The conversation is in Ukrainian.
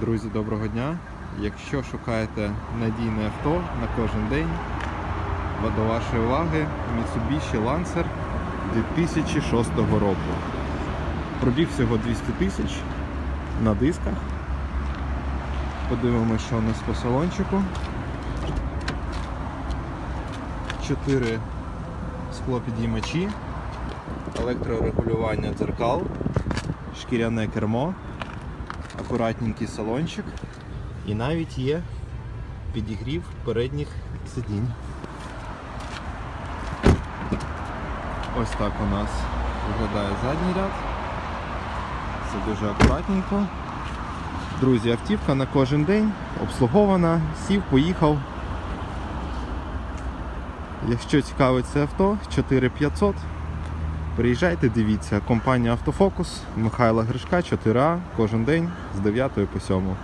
Друзі, доброго дня! Якщо шукаєте надійне авто на кожен день, до вашої уваги Mitsubishi Lancer 2006 року. Пробіг всього 200 тисяч на дисках. Подивимося, що у нас по салончику. 4 склопідіймачі, електрорегулювання дзеркал, шкіряне кермо акуратненький салончик і навіть є підігрів передніх сидінь. Ось так у нас виглядає задній ряд. Все дуже акуратненько. Друзі, автівка на кожен день обслугована, сів, поїхав. Якщо цікавить це авто, 4500. Приїжджайте, дивіться, компанія Автофокус Михайла Гришка, 4А, кожен день з 9 по 7.